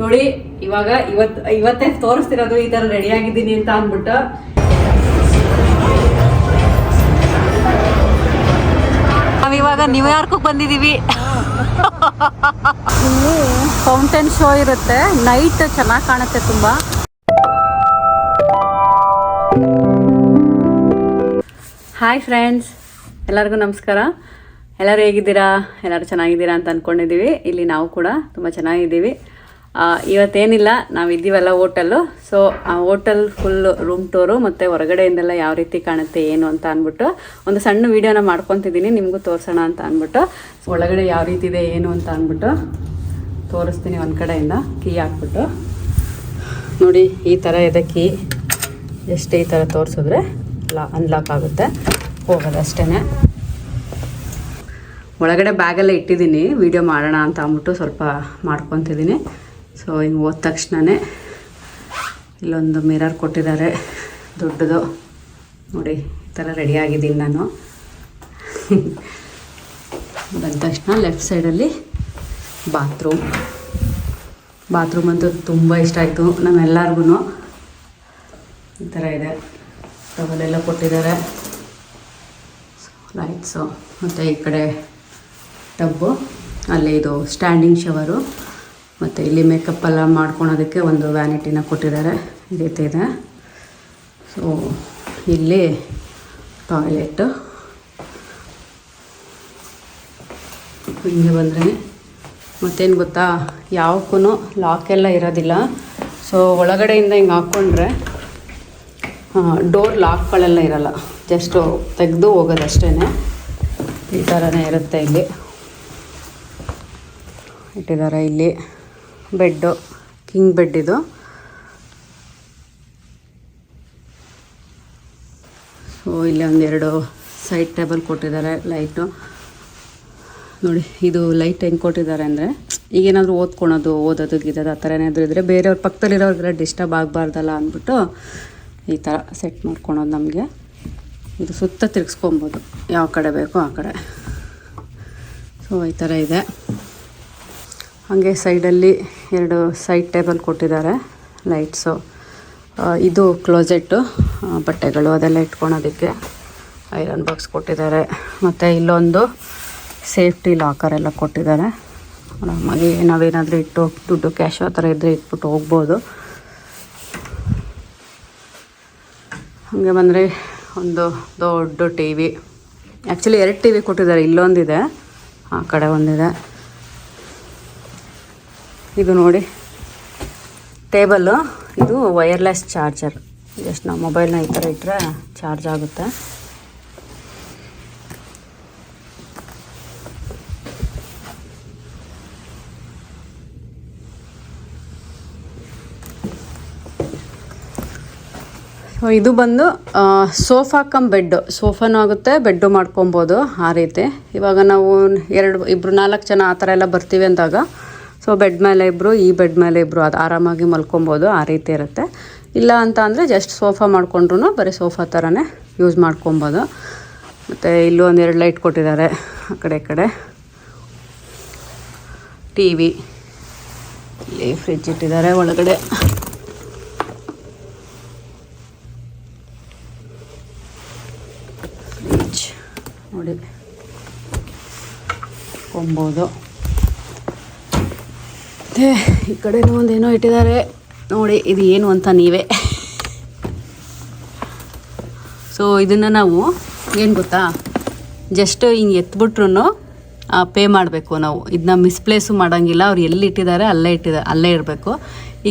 ನೋಡಿ ಇವಾಗ ಇವತ್ ಇವತ್ತೇ ತೋರಿಸ್ತಿರೋದು ಈ ತರ ರೆಡಿ ಆಗಿದ್ದೀನಿ ಅಂತ ಅಂದ್ಬಿಟ್ಟು. ನಾವಿವಾಗ ನ್ಯೂಯಾರ್ಕ್ ಬಂದಿದೀವಿ ಇಲ್ಲಿ ಫೌಂಟೇನ್ ಶೋ ಇರುತ್ತೆ. ನೈಟ್ ಚೆನ್ನಾಗಿ ಕಾಣುತ್ತೆ ತುಂಬಾ. ಹಾಯ್ ಫ್ರೆಂಡ್ಸ್ ಎಲ್ಲರಿಗೂ ನಮಸ್ಕಾರ. ಎಲ್ಲರೂ ಹೇಗಿದ್ದೀರಾ? ಎಲ್ಲರೂ ಚೆನ್ನಾಗಿದ್ದೀರಾ ಅಂತ ಅಂದ್ಕೊಂಡಿದ್ದೀವಿ ಇಲ್ಲಿ ನಾವು ಕೂಡ ತುಂಬ ಚೆನ್ನಾಗಿದ್ದೀವಿ. ಇವತ್ತೇನಿಲ್ಲ ನಾವು ಇದ್ದೀವಲ್ಲ ಸೊ ಆ ಹೋಟೆಲ್ ಫುಲ್ ರೂಮ್ ಟೂರು ಮತ್ತು ಹೊರಗಡೆಯಿಂದೆಲ್ಲ ಯಾವ ರೀತಿ ಕಾಣುತ್ತೆ, ಏನು ಅಂತ ಅಂದ್ಬಿಟ್ಟು ಒಂದು ಸಣ್ಣ ವೀಡಿಯೋನ ಮಾಡ್ಕೊತಿದ್ದೀನಿ, ನಿಮಗೂ ತೋರಿಸೋಣ ಅಂತ ಅಂದ್ಬಿಟ್ಟು. ಒಳಗಡೆ ಯಾವ ರೀತಿ ಇದೆ, ಏನು ಅಂತ ಅಂದ್ಬಿಟ್ಟು ತೋರಿಸ್ತೀನಿ ಒಂದು ಕಡೆಯಿಂದ, ಕೀ ಹಾಕ್ಬಿಟ್ಟು. ನೋಡಿ, ಈ ಥರ ಇದೆ ಕೀ. ಎಷ್ಟು ಈ ಥರ ತೋರಿಸಿದ್ರೆ ಲಾ ಅನ್ಲಾಕ್ ಆಗುತ್ತೆ. ಹೋಗೋದು ಅಷ್ಟೇ ಒಳಗಡೆ ಬ್ಯಾಗೆಲ್ಲ ಇಟ್ಟಿದ್ದೀನಿ, ವೀಡಿಯೋ ಮಾಡೋಣ ಅಂತ ಅಂದ್ಬಿಟ್ಟು ಸ್ವಲ್ಪ ಮಾಡ್ಕೊತಿದ್ದೀನಿ. ಸೊ ಹಿಂಗೆ ಹೋದ ತಕ್ಷಣವೇ ಇಲ್ಲೊಂದು ಮಿರರ್ ಕೊಟ್ಟಿದ್ದಾರೆ. ದೊಡ್ಡದು. ನೋಡಿ, ಈ ಥರ ರೆಡಿ ಆಗಿದ್ದೀನಿ ನಾನು. ಬಂದ ತಕ್ಷಣ ಲೆಫ್ಟ್ ಸೈಡಲ್ಲಿ ಬಾತ್ರೂಮ್ ಬಾತ್ರೂಮ್ ಅಂತೂ ತುಂಬ ಇಷ್ಟ ಆಯಿತು ನಮ್ಮೆಲ್ಲರಿಗೂ ಈ ಥರ ಇದೆ. ಟವಲೆಲ್ಲ ಕೊಟ್ಟಿದ್ದಾರೆ. ಲೈಟ್ಸು ಮತ್ತು ಈ ಕಡೆ ಟಬ್ಬು ಅಲ್ಲಿ ಇದು ಸ್ಟ್ಯಾಂಡಿಂಗ್ ಶವರು ಮತ್ತು ಇಲ್ಲಿ ಮೇಕಪ್ ಎಲ್ಲ ಮಾಡ್ಕೊಳೋದಕ್ಕೆ ಒಂದು ವ್ಯಾನಿಟಿನ ಕೊಟ್ಟಿದ್ದಾರೆ, ಈ ರೀತಿ ಇದೆ. ಸೊ ಇಲ್ಲಿ ಟಾಯ್ಲೆಟು ಹಿಂಗೆ ಬಂದರೆ ಮತ್ತೇನು ಗೊತ್ತಾ ಯಾವಕ್ಕೂ ಲಾಕೆಲ್ಲ ಇರೋದಿಲ್ಲ. ಸೊ ಒಳಗಡೆಯಿಂದ ಹಿಂಗೆ ಹಾಕ್ಕೊಂಡ್ರೆ ಡೋರ್ ಲಾಕ್ಗಳೆಲ್ಲ ಇರಲ್ಲ. ಜಸ್ಟು ತೆಗೆದು ಹೋಗೋದಷ್ಟೇ ಈ ಥರನೇ ಇರುತ್ತೆ ಇಲ್ಲಿ. ಇಟ್ಟಿದ್ದಾರೆ ಇಲ್ಲಿ. ಬೆಡ್ಡು, ಕಿಂಗ್ ಬೆಡ್ ಇದು. ಸೊ ಇಲ್ಲಿ ಒಂದೆರಡು ಸೈಡ್ ಟೇಬಲ್ ಕೊಟ್ಟಿದ್ದಾರೆ, ಲೈಟು. ನೋಡಿ, ಇದು ಲೈಟ್ ಹೆಂಗೆ ಕೊಟ್ಟಿದ್ದಾರೆ ಅಂದರೆ ಈಗೇನಾದರೂ ಓದ್ಕೊಳೋದು, ಓದೋದು, ಗೀದೋದು ಆ ಥರ ಏನಾದರೂ ಇದ್ದರೆ ಬೇರೆಯವ್ರ ಪಕ್ಕದಲ್ಲಿರೋರಿಗೆಲ್ಲ ಡಿಸ್ಟರ್ಬ್ ಆಗಬಾರ್ದಲ್ಲ ಅಂದ್ಬಿಟ್ಟು ಈ ಥರ ಸೆಟ್ ಮಾಡ್ಕೊಳೋದು ನಮಗೆ. ಇದು ಸುತ್ತ ತಿರ್ಗಿಸ್ಕೊಬೋದು, ಯಾವ ಕಡೆ ಬೇಕೋ ಆ ಕಡೆ. ಸೊ ಈ ಥರ ಇದೆ. ಹಾಗೆ ಸೈಡಲ್ಲಿ ಎರಡು ಸೈಡ್ ಟೇಬಲ್ ಕೊಟ್ಟಿದ್ದಾರೆ ಲೈಟ್ಸು. ಇದು ಕ್ಲೋಸೆಟ್ಟು ಬಟ್ಟೆಗಳು ಅದೆಲ್ಲ ಇಟ್ಕೊಳೋದಕ್ಕೆ ಐರನ್ ಬಾಕ್ಸ್ ಕೊಟ್ಟಿದ್ದಾರೆ. ಮತ್ತು ಇಲ್ಲೊಂದು ಸೇಫ್ಟಿ ಲಾಕರ್ ಎಲ್ಲ ಕೊಟ್ಟಿದ್ದಾರೆ. ಆರಾಮಾಗಿ ನಾವೇನಾದರೂ ಇಟ್ಟು ದುಡ್ಡು ಕ್ಯಾಶು ಆ ಥರ ಇದ್ದರೆ ಇಟ್ಬಿಟ್ಟು ಹೋಗ್ಬೋದು. ಹಾಗೆ ಬಂದರೆ ಒಂದು ದೊಡ್ಡ ಟಿ ವಿ. ಆ್ಯಕ್ಚುಲಿ ಎರಡು ಟಿ ವಿ ಕೊಟ್ಟಿದ್ದಾರೆ, ಇಲ್ಲೊಂದಿದೆ, ಆ ಕಡೆ ಒಂದಿದೆ. ಇದು ನೋಡಿ. ಟೇಬಲ್ಲು ಇದು ವೈರ್ಲೆಸ್ ಚಾರ್ಜರ್ ಜಸ್ಟ್ ನಾವು ಮೊಬೈಲ್ನ ಈ ಥರ ಇಟ್ಟರೆ ಚಾರ್ಜ್ ಆಗುತ್ತೆ. ಇದು ಬಂದು ಸೋಫಾ ಕಮ್ ಬೆಡ್ಡು ಸೋಫಾನೂ ಆಗುತ್ತೆ, ಬೆಡ್ಡು ಮಾಡ್ಕೊಬೋದು ಆ ರೀತಿ. ಇವಾಗ ನಾವು ಎರಡು ಇಬ್ಬರು ನಾಲ್ಕು ಜನ ಆ ಥರ ಎಲ್ಲ ಬರ್ತೀವಿ ಅಂದಾಗ ಸೊ ಬೆಡ್ ಮೇಲೆ ಇಬ್ಬರು ಈ ಬೆಡ್ ಮೇಲೆ ಇಬ್ಬರು ಅದು ಆರಾಮಾಗಿ ಮಲ್ಕೊಬೋದು, ಆ ರೀತಿ ಇರುತ್ತೆ. ಇಲ್ಲ ಅಂತ ಅಂದರೆ ಜಸ್ಟ್ ಸೋಫಾ ಮಾಡಿಕೊಂಡ್ರು ಬರೀ ಸೋಫಾ ಥರನೇ ಯೂಸ್ ಮಾಡ್ಕೊಬೋದು. ಮತ್ತು ಇಲ್ಲೂ ಒಂದೆರಡು ಲೈಟ್ ಕೊಟ್ಟಿದ್ದಾರೆ ಆ ಕಡೆ, ಈ ಕಡೆ. ಟಿ ವಿ ಇಲ್ಲಿ ಫ್ರಿಜ್ ಇಟ್ಟಿದ್ದಾರೆ ಒಳಗಡೆ. ಫ್ರಿಜ್ ನೋಡಿ. ಕೊಂಬೋದು. ಮತ್ತೆ ಈ ಕಡೆನೂ ಒಂದೇನೋ ಇಟ್ಟಿದ್ದಾರೆ. ನೋಡಿ, ಇದು ಏನು ಅಂತ ನೀವೇ. ಸೊ ಇದನ್ನು ನಾವು ಏನು ಗೊತ್ತಾ? ಜಸ್ಟ್ ಹಿಂಗೆ ಎತ್ಬಿಟ್ರು ಪೇ ಮಾಡಬೇಕು ನಾವು. ಇದನ್ನ ಮಿಸ್ಪ್ಲೇಸು ಮಾಡೋಂಗಿಲ್ಲ. ಅವ್ರು ಎಲ್ಲಿ ಇಟ್ಟಿದ್ದಾರೆ, ಅಲ್ಲೇ ಇಟ್ಟಿದ್ದಾರೆ ಅಲ್ಲೇ ಇರಬೇಕು.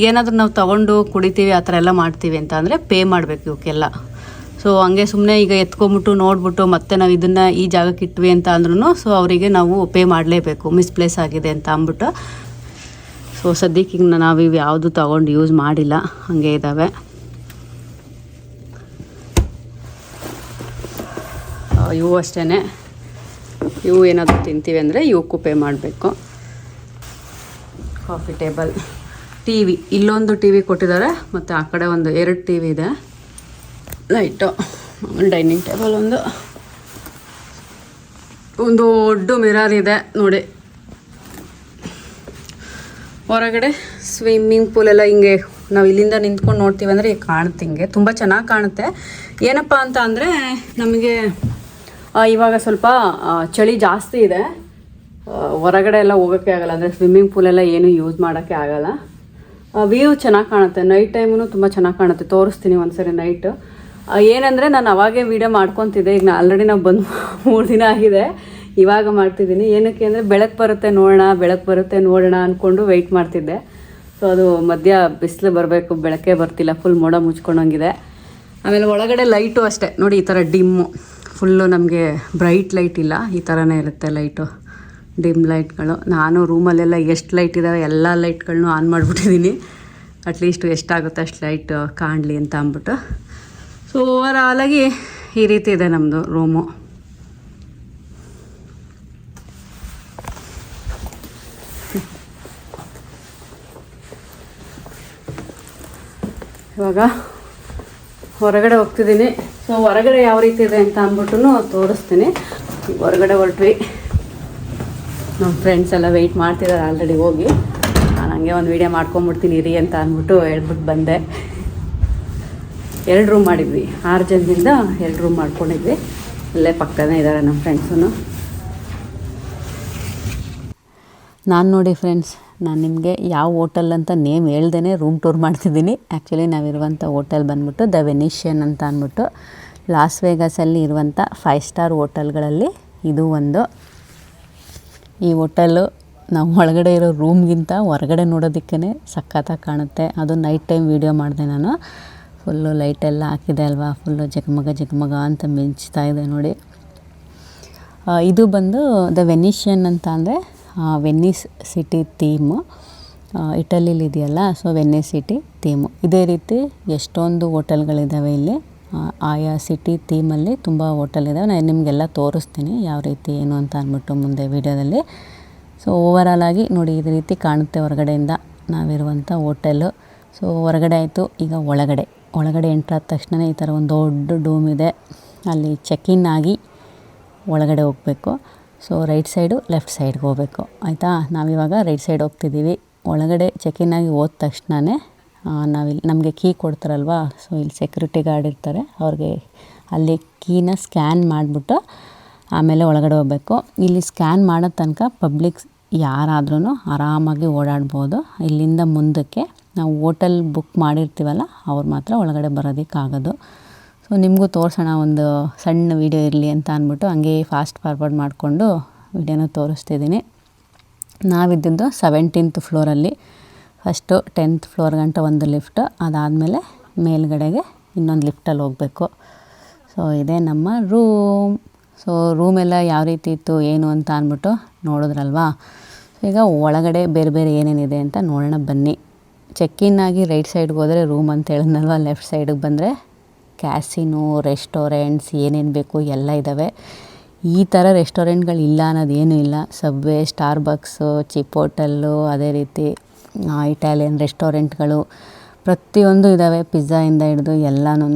ಏನಾದರೂ ನಾವು ತೊಗೊಂಡು ಕುಡಿತೀವಿ, ಆ ಥರ ಎಲ್ಲ ಮಾಡ್ತೀವಿ ಅಂತ ಅಂದರೆ ಪೇ ಮಾಡಬೇಕು ಇವಕ್ಕೆಲ್ಲ. ಸೊ ಹಂಗೆ ಸುಮ್ಮನೆ ಈಗ ಎತ್ಕೊಂಬಿಟ್ಟು ನೋಡ್ಬಿಟ್ಟು ಮತ್ತೆ ನಾವು ಇದನ್ನು ಈ ಜಾಗಕ್ಕೆ ಇಟ್ವಿ ಅಂತ ಅಂದ್ರೂ ಸೊ ಅವರಿಗೆ ನಾವು ಪೇ ಮಾಡಲೇಬೇಕು. ಮಿಸ್ಪ್ಲೇಸ್ ಆಗಿದೆ ಅಂತ ಅಂದ್ಬಿಟ್ಟು. ಸೊ ಸದ್ಯಕ್ಕೆ ಈಗ ನಾವು ಇವು ಯಾವುದು ತಗೊಂಡು ಯೂಸ್ ಮಾಡಿಲ್ಲ. ಹಾಗೆ ಇದ್ದಾವೆ ಇವು ಅಷ್ಟೇ ಇವು ಏನಾದರೂ ತಿಂತೀವಿ ಅಂದರೆ ಇವಕ್ಕೂ ಪೇ ಮಾಡಬೇಕು. ಕಾಫಿ ಟೇಬಲ್ ಟಿ ವಿ ಇಲ್ಲೊಂದು ಟಿ ವಿ ಕೊಟ್ಟಿದ್ದಾರೆ. ಮತ್ತು ಆ ಕಡೆ ಒಂದು ಎರಡು ಟಿ ವಿ ಇದೆ ಲೈಟು ಡೈನಿಂಗ್ ಟೇಬಲ್ ಒಂದು. ಒಂದು ದೊಡ್ಡ ಮಿರರ್ ಇದೆ. ನೋಡಿ. ಹೊರಗಡೆ ಸ್ವಿಮ್ಮಿಂಗ್ ಪೂಲ್ ಎಲ್ಲ ಹಿಂಗೆ ನಾವು ಇಲ್ಲಿಂದ ನಿಂತ್ಕೊಂಡು ನೋಡ್ತೀವಿ ಅಂದರೆ ಈಗ ಕಾಣುತ್ತೆ ಹಿಂಗೆ. ತುಂಬ ಚೆನ್ನಾಗಿ ಕಾಣುತ್ತೆ. ಏನಪ್ಪ ಅಂತ ಅಂದರೆ ನಮಗೆ ಇವಾಗ ಸ್ವಲ್ಪ ಚಳಿ ಜಾಸ್ತಿ ಇದೆ. ಹೊರಗಡೆ ಎಲ್ಲ ಹೋಗೋಕ್ಕೆ ಆಗಲ್ಲ ಅಂದರೆ ಸ್ವಿಮ್ಮಿಂಗ್ ಪೂಲೆಲ್ಲ ಏನು ಯೂಸ್ ಮಾಡೋಕ್ಕೆ ಆಗಲ್ಲ. ವ್ಯೂ ಚೆನ್ನಾಗಿ ಕಾಣುತ್ತೆ. ನೈಟ್ ಟೈಮು ತುಂಬ ಚೆನ್ನಾಗಿ ಕಾಣುತ್ತೆ. ತೋರಿಸ್ತೀನಿ ಒಂದ್ಸರಿ ನೈಟ್ ಏನಂದರೆ ನಾನು ಅವಾಗೇ ವೀಡಿಯೋ ಮಾಡ್ಕೊತಿದ್ದೆ. ಈಗ ಆಲ್ರೆಡಿ ನಾವು ಬಂದು ಮೂರು ದಿನ ಆಗಿದೆ. ಇವಾಗ ಮಾಡ್ತಿದ್ದೀನಿ. ಏನಕ್ಕೆ ಅಂದರೆ ಬೆಳಕು ಬರುತ್ತೆ ನೋಡೋಣ, ಬೆಳಕು ಬರುತ್ತೆ ನೋಡೋಣ ಅಂದ್ಕೊಂಡು ವೆಯ್ಟ್ ಮಾಡ್ತಿದ್ದೆ. ಸೊ ಅದು ಮಧ್ಯ ಬಿಸಿಲು ಬರಬೇಕು, ಬೆಳಕೇ ಬರ್ತಿಲ್ಲ ಫುಲ್ ಮೋಡ ಮುಚ್ಕೊಂಡಂಗಿದೆ. ಆಮೇಲೆ ಒಳಗಡೆ ಲೈಟು ಅಷ್ಟೇ. ನೋಡಿ, ಈ ಥರ ಡಿಮ್ಮು ಫುಲ್ಲು ನಮಗೆ ಬ್ರೈಟ್ ಲೈಟ್ ಇಲ್ಲ. ಈ ಥರನೇ ಇರುತ್ತೆ ಲೈಟು ಡಿಮ್ ಲೈಟ್ಗಳು ನಾನು ರೂಮಲ್ಲೆಲ್ಲ ಎಷ್ಟು ಲೈಟ್ ಇದ್ದಾವೆ ಎಲ್ಲ ಲೈಟ್ಗಳನ್ನೂ ಆನ್ ಮಾಡಿಬಿಟ್ಟಿದ್ದೀನಿ ಅಟ್ಲೀಸ್ಟ್ ಎಷ್ಟಾಗುತ್ತೆ ಅಷ್ಟು ಲೈಟ್ ಕಾಣಲಿ ಅಂತ ಅಂದ್ಬಿಟ್ಟು. ಸೊ ಓವರ್ ಆಲಾಗಿ ಈ ರೀತಿ ಇದೆ ನಮ್ಮದು ರೂಮು ಇವಾಗ ಹೊರಗಡೆ ಹೋಗ್ತಿದ್ದೀನಿ. ಸೊ ಹೊರಗಡೆ ಯಾವ ರೀತಿ ಇದೆ ಅಂತ ಅಂದ್ಬಿಟ್ಟು ತೋರಿಸ್ತೀನಿ. ಹೊರಗಡೆ ಹೊರಟ್ವಿ. ನಮ್ಮ ಫ್ರೆಂಡ್ಸ್ ಎಲ್ಲ ವೆಯ್ಟ್ ಮಾಡ್ತಿದ್ದಾರೆ ಆಲ್ರೆಡಿ ಹೋಗಿ. ನಾನು ಹಂಗೆ ಒಂದು ವೀಡಿಯೋ ಮಾಡ್ಕೊಂಬಿಡ್ತೀನಿ ರೀ ಅಂತ ಅಂದ್ಬಿಟ್ಟು ಹೇಳ್ಬಿಟ್ಟು ಬಂದೆ. ಎರಡು ರೂಮ್ ಮಾಡಿದ್ವಿ. ಆರು ಜನದಿಂದ ಎರಡು ರೂಮ್ ಮಾಡ್ಕೊಂಡಿದ್ವಿ. ಅಲ್ಲೇ ಪಕ್ಕನೇ ಇದ್ದಾರೆ ನಮ್ಮ ಫ್ರೆಂಡ್ಸೂ ನಾನು ನೋಡಿ ಫ್ರೆಂಡ್ಸ್ ನಾನು ನಿಮಗೆ ಯಾವ ಹೋಟೆಲ್ ಅಂತ ನೇಮ್ ಹೇಳ್ದೇ ರೂಮ್ ಟೂರ್ ಮಾಡ್ತಿದ್ದೀನಿ. ಆ್ಯಕ್ಚುಲಿ ನಾವಿರುವಂಥ ಹೋಟೆಲ್ ಬಂದ್ಬಿಟ್ಟು ದ ವೆನಿಷಿಯನ್ ಅಂತ ಅಂದ್ಬಿಟ್ಟು ಲಾಸ್ ವೇಗಸಲ್ಲಿ ಇರುವಂಥ ಫೈವ್ ಸ್ಟಾರ್ ಹೋಟೆಲ್ಗಳಲ್ಲಿ ಇದು ಒಂದು. ಈ ಹೋಟೆಲ್ಲು ನಾವು ಒಳಗಡೆ ಇರೋ ರೂಮ್ಗಿಂತ ಹೊರಗಡೆ ನೋಡೋದಕ್ಕೇ ಸಖತ್ತಾಗಿ ಕಾಣುತ್ತೆ. ಅದು ನೈಟ್ ಟೈಮ್ ವೀಡಿಯೋ ಮಾಡಿದೆ ನಾನು. ಫುಲ್ಲು ಲೈಟೆಲ್ಲ ಹಾಕಿದೆ ಅಲ್ವಾ? ಫುಲ್ಲು ಜಗಮಗ ಜಗಮಗ ಅಂತ ಮಿಂಚ್ತಾ ಇದೆ ನೋಡಿ. ಇದು ಬಂದು ದ ವೆನಿಷಿಯನ್ ಅಂತ ಅಂದರೆ ವೆನ್ನಿಸ್ ಸಿಟಿ ಥೀಮು ಇಟಲಿಲಿ ಇದೆಯಲ್ಲ ಸೊ ವೆನ್ನಿಸ್ ಸಿಟಿ ಥೀಮು ಇದೇ ರೀತಿ ಎಷ್ಟೊಂದು ಹೋಟೆಲ್ಗಳಿದ್ದಾವೆ ಇಲ್ಲಿ. ಆಯಾ ಸಿಟಿ ಥೀಮಲ್ಲಿ ತುಂಬ ಹೋಟೆಲ್ ಇದ್ದಾವೆ ನಾನು ನಿಮಗೆಲ್ಲ ತೋರಿಸ್ತೀನಿ ಯಾವ ರೀತಿ ಏನು ಅಂತ ಅಂದ್ಬಿಟ್ಟು ಮುಂದೆ ವೀಡಿಯೋದಲ್ಲಿ ಸೊ ಓವರಾಲ್ ಆಗಿ ನೋಡಿ, ಇದೇ ರೀತಿ ಕಾಣುತ್ತೆ ಹೊರಗಡೆಯಿಂದ ನಾವಿರುವಂಥ ಹೋಟೆಲು ಸೊ ಹೊರಗಡೆ ಆಯಿತು, ಈಗ ಒಳಗಡೆ. ಒಳಗಡೆ ಎಂಟ್ರಾದ ತಕ್ಷಣ ಈ ಥರ ಒಂದು ದೊಡ್ಡ ಡೂಮ್ ಇದೆ. ಅಲ್ಲಿ ಚೆಕ್ ಇನ್ ಆಗಿ ಒಳಗಡೆ ಹೋಗಬೇಕು. ಸೊ ರೈಟ್ ಸೈಡು ಲೆಫ್ಟ್ ಸೈಡ್ಗೆ ಹೋಗಬೇಕು. ಆಯಿತಾ? ನಾವಿವಾಗ ರೈಟ್ ಸೈಡ್ ಹೋಗ್ತಿದ್ದೀವಿ. ಒಳಗಡೆ ಚೆಕ್ ಇನ್ ಆಗಿ ಹೋದ ತಕ್ಷಣವೇ ನಾವಿಲ್ಲಿ ನಮಗೆ ಕೀ ಕೊಡ್ತಾರಲ್ವಾ? ಸೊ ಇಲ್ಲಿ ಸೆಕ್ಯೂರಿಟಿ ಗಾರ್ಡ್ ಇರ್ತಾರೆ. ಅವ್ರಿಗೆ ಅಲ್ಲಿ ಕೀನ ಸ್ಕ್ಯಾನ್ ಮಾಡಿಬಿಟ್ಟು ಆಮೇಲೆ ಒಳಗಡೆ ಹೋಗಬೇಕು. ಇಲ್ಲಿ ಸ್ಕ್ಯಾನ್ ಮಾಡೋ ತನಕ ಪಬ್ಲಿಕ್ ಯಾರಾದ್ರೂ ಆರಾಮಾಗಿ ಓಡಾಡ್ಬೋದು. ಇಲ್ಲಿಂದ ಮುಂದಕ್ಕೆ ನಾವು ಹೋಟೆಲ್ ಬುಕ್ ಮಾಡಿರ್ತೀವಲ್ಲ, ಅವ್ರು ಮಾತ್ರ ಒಳಗಡೆ ಬರೋದಕ್ಕಾಗೋದು. ನಿಮಗೂ ತೋರಿಸೋಣ, ಒಂದು ಸಣ್ಣ ವೀಡಿಯೋ ಇರಲಿ ಅಂತ ಅಂದ್ಬಿಟ್ಟು ಹಂಗೆ ಫಾಸ್ಟ್ ಫಾರ್ವರ್ಡ್ ಮಾಡಿಕೊಂಡು ವೀಡಿಯೋನ ತೋರಿಸ್ತಿದ್ದೀನಿ. ನಾವಿದ್ದಿದ್ದು ಸೆವೆಂಟೀನ್ತ್ ಫ್ಲೋರಲ್ಲಿ ಫಸ್ಟು ಟೆಂತ್ ಫ್ಲೋರ್ ಗಂಟ ಒಂದು ಲಿಫ್ಟ್ ಅದಾದಮೇಲೆ ಮೇಲ್ಗಡೆಗೆ ಇನ್ನೊಂದು ಲಿಫ್ಟಲ್ಲಿ ಹೋಗಬೇಕು. ಸೊ ಇದೇ ನಮ್ಮ ರೂಮ್ ಸೊ ರೂಮೆಲ್ಲ ಯಾವ ರೀತಿ ಇತ್ತು, ಏನು ಅಂತ ಅಂದ್ಬಿಟ್ಟು ನೋಡಿದ್ರಲ್ವಾ? ಈಗ ಒಳಗಡೆ ಬೇರೆ ಬೇರೆ ಏನೇನಿದೆ ಅಂತ ನೋಡೋಣ ಬನ್ನಿ. ಚೆಕ್ ಇನ್ ಆಗಿ ರೈಟ್ ಸೈಡ್ಗೆ ಹೋದರೆ ರೂಮ್ ಅಂತ ಹೇಳಿದ್ನಲ್ವ ಲೆಫ್ಟ್ ಸೈಡಿಗೆ ಬಂದರೆ? ಕ್ಯಾಸಿನೋ, ರೆಸ್ಟೋರೆಂಟ್ಸ್ ಏನೇನು ಬೇಕು ಎಲ್ಲ ಇದ್ದಾವೆ ಈ ಥರ ರೆಸ್ಟೋರೆಂಟ್ಗಳು ಇಲ್ಲ ಅನ್ನೋದೇನೂ ಇಲ್ಲ. Subway Starbucks Chipotle ಅದೇ ರೀತಿ ಇಟಾಲಿಯನ್ ರೆಸ್ಟೋರೆಂಟ್ಗಳು ಪ್ರತಿಯೊಂದು ಇದ್ದಾವೆ ಪಿಜ್ಜಾಯಿಂದ ಹಿಡಿದು ಎಲ್ಲನೂ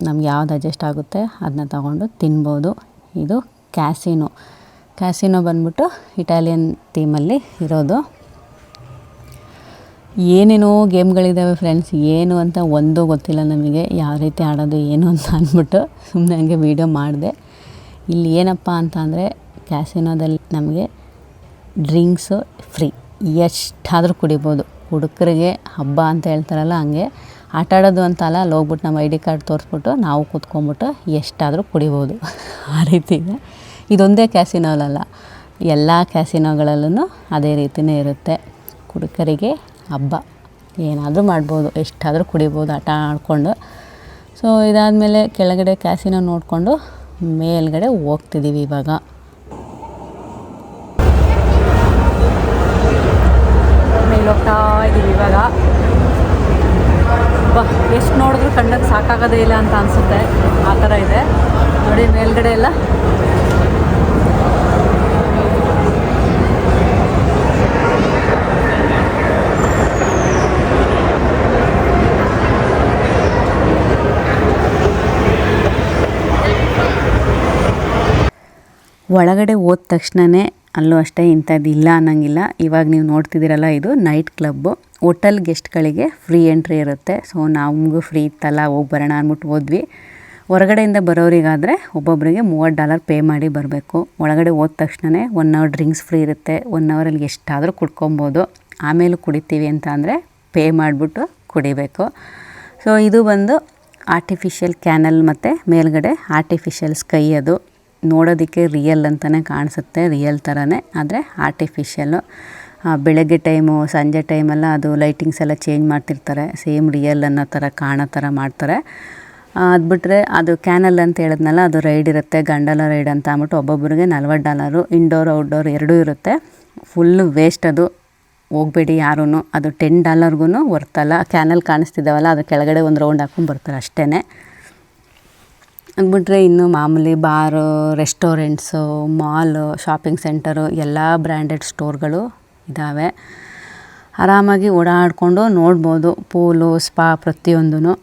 ನಮ್ಗೆ ಯಾವ್ದು ಅಡ್ಜಸ್ಟ್ ಆಗುತ್ತೆ ಅದನ್ನ ತಗೊಂಡು ತಿನ್ಬೋದು. ಇದು ಕ್ಯಾಸಿನೋ ಕ್ಯಾಸಿನೋ ಬಂದ್ಬಿಟ್ಟು ಇಟಾಲಿಯನ್ ಥೀಮಲ್ಲಿ ಇರೋದು. ಏನೇನೋ ಗೇಮ್ಗಳಿದ್ದಾವೆ ಫ್ರೆಂಡ್ಸ್ ಏನು ಅಂತ ಒಂದೂ ಗೊತ್ತಿಲ್ಲ ನಮಗೆ, ಯಾವ ರೀತಿ ಆಡೋದು, ಏನು ಅಂತ ಅಂದ್ಬಿಟ್ಟು ಸುಮ್ಮನೆ ಹಂಗೆ ವೀಡಿಯೋ ಮಾಡಿದೆ. ಇಲ್ಲಿ ಏನಪ್ಪ ಅಂತ ಅಂದರೆ ಕ್ಯಾಸಿನೋದಲ್ಲಿ ನಮಗೆ ಡ್ರಿಂಕ್ಸು ಫ್ರೀ ಎಷ್ಟಾದರೂ ಕುಡಿಬೋದು. ಹುಡುಗರಿಗೆ ಹಬ್ಬ ಅಂತ ಹೇಳ್ತಾರಲ್ಲ, ಹಂಗೆ. ಆಟ ಆಡೋದು ಅಂತ ಅಲ್ಲ, ಅಲ್ಲಿ ಹೋಗ್ಬಿಟ್ಟು ನಮ್ಮ ಐ ಡಿ ಕಾರ್ಡ್ ತೋರಿಸ್ಬಿಟ್ಟು ನಾವು ಕೂತ್ಕೊಂಡ್ಬಿಟ್ಟು ಎಷ್ಟಾದರೂ ಕುಡಿಬೋದು. ಆ ರೀತಿ ಇದೆ. ಇದೊಂದೇ ಕ್ಯಾಸಿನೋಲಲ್ಲ ಎಲ್ಲ ಕ್ಯಾಸಿನೋಗಳಲ್ಲೂ ಅದೇ ರೀತಿಯೇ ಇರುತ್ತೆ. ಕುಡುಕರಿಗೆ ಹಬ್ಬ. ಏನಾದರೂ ಮಾಡ್ಬೋದು. ಎಷ್ಟಾದರೂ ಕುಡಿಬೋದು, ಆಟ ಆಡಿಕೊಂಡು. ಸೊ ಇದಾದಮೇಲೆ ಕೆಳಗಡೆ ಕ್ಯಾಸಿನೋ ನೋಡಿಕೊಂಡು ಮೇಲ್ಗಡೆ ಹೋಗ್ತಿದ್ದೀವಿ ಇವಾಗ. ಹೋಗ್ತಾ ಇದ್ದೀವಿ ಇವಾಗ. ಎಷ್ಟು ನೋಡಿದ್ರು ಕಣ್ಣಕ್ಕೆ ಸಾಕಾಗೋದೇ ಇಲ್ಲ ಅಂತ ಅನಿಸುತ್ತೆ. ಆ ಥರ ಇದೆ. ನೋಡಿ, ಮೇಲ್ಗಡೆ ಎಲ್ಲ. ಒಳಗಡೆ ಹೋದ ತಕ್ಷಣನೇ ಅಲ್ಲೂ ಅಷ್ಟೇ ಇಂಥದ್ದು ಇಲ್ಲ ಅನ್ನಂಗಿಲ್ಲ. ಇವಾಗ ನೀವು ನೋಡ್ತಿದ್ದೀರಲ್ಲ, ಇದು ನೈಟ್ ಕ್ಲಬ್ಬು ಹೋಟೆಲ್ ಗೆಸ್ಟ್ಗಳಿಗೆ ಫ್ರೀ ಎಂಟ್ರಿ ಇರುತ್ತೆ. ಸೊ ನಮಗೂ ಫ್ರೀ ಇತ್ತಲ್ಲ, ಹೋಗಿ ಬರೋಣ ಅಂದ್ಬಿಟ್ಟು ಹೋದ್ವಿ. ಹೊರಗಡೆಯಿಂದ ಬರೋರಿಗಾದರೆ ಒಬ್ಬೊಬ್ಬರಿಗೆ ಮೂವತ್ತು ಡಾಲರ್ ಪೇ ಮಾಡಿ ಬರಬೇಕು. ಒಳಗಡೆ ಹೋದ ತಕ್ಷಣವೇ ಒನ್ ಅವರ್ ಡ್ರಿಂಕ್ಸ್ ಫ್ರೀ ಇರುತ್ತೆ. ಒನ್ ಅವರಲ್ಲಿ ಎಷ್ಟಾದರೂ ಕುಡ್ಕೊಬೋದು. ಆಮೇಲೆ ಕುಡಿತೀವಿ ಅಂತ ಅಂದರೆ ಪೇ ಮಾಡಿಬಿಟ್ಟು ಕುಡಿಬೇಕು. ಸೊ ಇದು ಬಂದು ಆರ್ಟಿಫಿಷಿಯಲ್ ಕ್ಯಾನಲ್ ಮತ್ತು ಮೇಲ್ಗಡೆ ಆರ್ಟಿಫಿಷಿಯಲ್ ಸ್ಕೈ ಅದು. ನೋಡೋದಕ್ಕೆ ರಿಯಲ್ ಅಂತಲೇ ಕಾಣಿಸುತ್ತೆ ರಿಯಲ್ ಥರನೇ ಆದರೆ ಆರ್ಟಿಫಿಷಿಯಲ್ಲು ಬೆಳಗ್ಗೆ ಟೈಮು ಸಂಜೆ ಟೈಮೆಲ್ಲ ಅದು ಲೈಟಿಂಗ್ಸ್ ಎಲ್ಲ ಚೇಂಜ್ ಮಾಡ್ತಿರ್ತಾರೆ. ಸೇಮ್ ರಿಯಲ್ ಅನ್ನೋ ಥರ ಕಾಣೋ ಥರ ಮಾಡ್ತಾರೆ. ಅದು ಬಿಟ್ಟರೆ ಅದು ಕ್ಯಾನಲ್ ಅಂತ ಹೇಳಿದ್ನಲ್ಲ, ಅದು ರೈಡ್ ಇರುತ್ತೆ, ಗಂಡಲ ರೈಡ್ ಅಂತ ಅಂದ್ಬಿಟ್ಟು ಒಬ್ಬೊಬ್ಬರಿಗೆ ನಲ್ವತ್ತು ಡಾಲರು ಇಂಡೋರ್ ಔಟ್ಡೋರ್ ಎರಡೂ ಇರುತ್ತೆ. ಫುಲ್ಲು ವೇಸ್ಟ್ ಅದು. ಹೋಗಬೇಡಿ ಯಾರೂ ಅದು ಟೆನ್ ಡಾಲರ್ಗೂ ವರ್ತಲ್ಲ ಕ್ಯಾನಲ್ ಕಾಣಿಸ್ತಿದ್ದಾವಲ್ಲ ಅದು ಕೆಳಗಡೆ ಒಂದು ರೌಂಡ್ ಹಾಕ್ಕೊಂಡು ಬರ್ತಾರೆ ಅಷ್ಟೇ ಅಂದ್ಬಿಟ್ರೆ ಇನ್ನು ಮಾಮೂಲಿ bar, restaurants, mall, shopping centre, ಎಲ್ಲ ಬ್ರ್ಯಾಂಡೆಡ್ ಸ್ಟೋರ್ಗಳು ಇದ್ದಾವೆ ಆರಾಮಾಗಿ ಓಡಾಡಿಕೊಂಡು ನೋಡ್ಬೋದು ಪೂಲು, ಸ್ಪಾ ಪ್ರತಿಯೊಂದೂ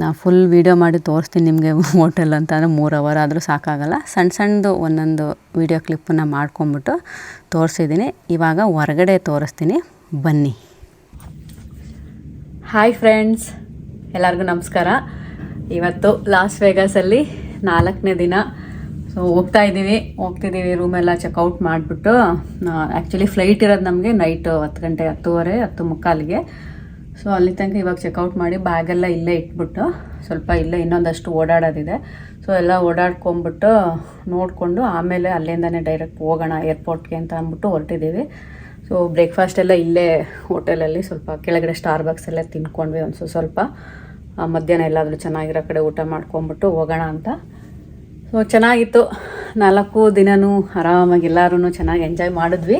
ನಾ ಫುಲ್ ವೀಡಿಯೋ ಮಾಡಿ ತೋರಿಸ್ತೀನಿ ನಿಮಗೆ ಹೋಟೆಲ್ ಅಂತ ಅಂದರೆ ಮೂರು ಅವರ್ ಆದರೂ ಸಾಕಾಗಲ್ಲ. ಸಣ್ಣ ಸಣ್ಣದು ಒಂದೊಂದು ವೀಡಿಯೋ ಕ್ಲಿಪ್ಪನ್ನು ಮಾಡ್ಕೊಂಬಿಟ್ಟು ತೋರಿಸಿದ್ದೀನಿ. ಇವಾಗ ಹೊರಗಡೆ ತೋರಿಸ್ತೀನಿ. ಬನ್ನಿ. ಹಾಯ್ ಫ್ರೆಂಡ್ಸ್ ಎಲ್ಲರಿಗೂ ನಮಸ್ಕಾರ. ಇವತ್ತು ಲಾಸ್ ವೇಗಾಸಲ್ಲಿ ನಾಲ್ಕನೇ ದಿನ. ಸೊ ಹೋಗ್ತಾ ಇದ್ದೀವಿ. ಹೋಗ್ತಿದ್ದೀವಿ ರೂಮೆಲ್ಲ ಚೆಕ್ಔಟ್ ಮಾಡಿಬಿಟ್ಟು. ಆ್ಯಕ್ಚುಲಿ ಫ್ಲೈಟ್ ಇರೋದು ನಮಗೆ ನೈಟ್ ಹತ್ತು ಗಂಟೆ, ಹತ್ತುವರೆ, ಹತ್ತು ಮುಕ್ಕಾಲಿಗೆ. ಸೊ ಅಲ್ಲಿ ತನಕ ಇವಾಗ ಚೆಕ್ಔಟ್ ಮಾಡಿ ಬ್ಯಾಗೆಲ್ಲ ಇಲ್ಲೇ ಇಟ್ಬಿಟ್ಟು, ಸ್ವಲ್ಪ ಇಲ್ಲೇ ಇನ್ನೊಂದಷ್ಟು ಓಡಾಡೋದಿದೆ. ಸೊ ಎಲ್ಲ ಓಡಾಡ್ಕೊಂಬಿಟ್ಟು ನೋಡಿಕೊಂಡು ಆಮೇಲೆ ಅಲ್ಲಿಂದನೇ ಡೈರೆಕ್ಟ್ ಹೋಗೋಣ ಏರ್ಪೋರ್ಟ್ಗೆ ಅಂತ ಅಂದ್ಬಿಟ್ಟು ಹೊರಟಿದ್ದೀವಿ. ಸೊ ಬ್ರೇಕ್ಫಾಸ್ಟ್ ಎಲ್ಲ ಇಲ್ಲೇ ಹೋಟೆಲಲ್ಲಿ ಸ್ವಲ್ಪ ಕೆಳಗಡೆ ಸ್ಟಾರ್ ಬಾಕ್ಸ್ ಎಲ್ಲ ತಿನ್ಕೊಂಡ್ವಿ ಒಂದು ಸ್ವಲ್ಪ. ಮಧ್ಯಾಹ್ನ ಎಲ್ಲಾದರೂ ಚೆನ್ನಾಗಿರೋ ಕಡೆ ಊಟ ಮಾಡ್ಕೊಂಬಿಟ್ಟು ಹೋಗೋಣ ಅಂತ. ಸೊ ಚೆನ್ನಾಗಿತ್ತು. ನಾಲ್ಕು ದಿನವೂ ಆರಾಮಾಗಿ ಎಲ್ಲರೂ ಚೆನ್ನಾಗಿ ಎಂಜಾಯ್ ಮಾಡಿದ್ವಿ.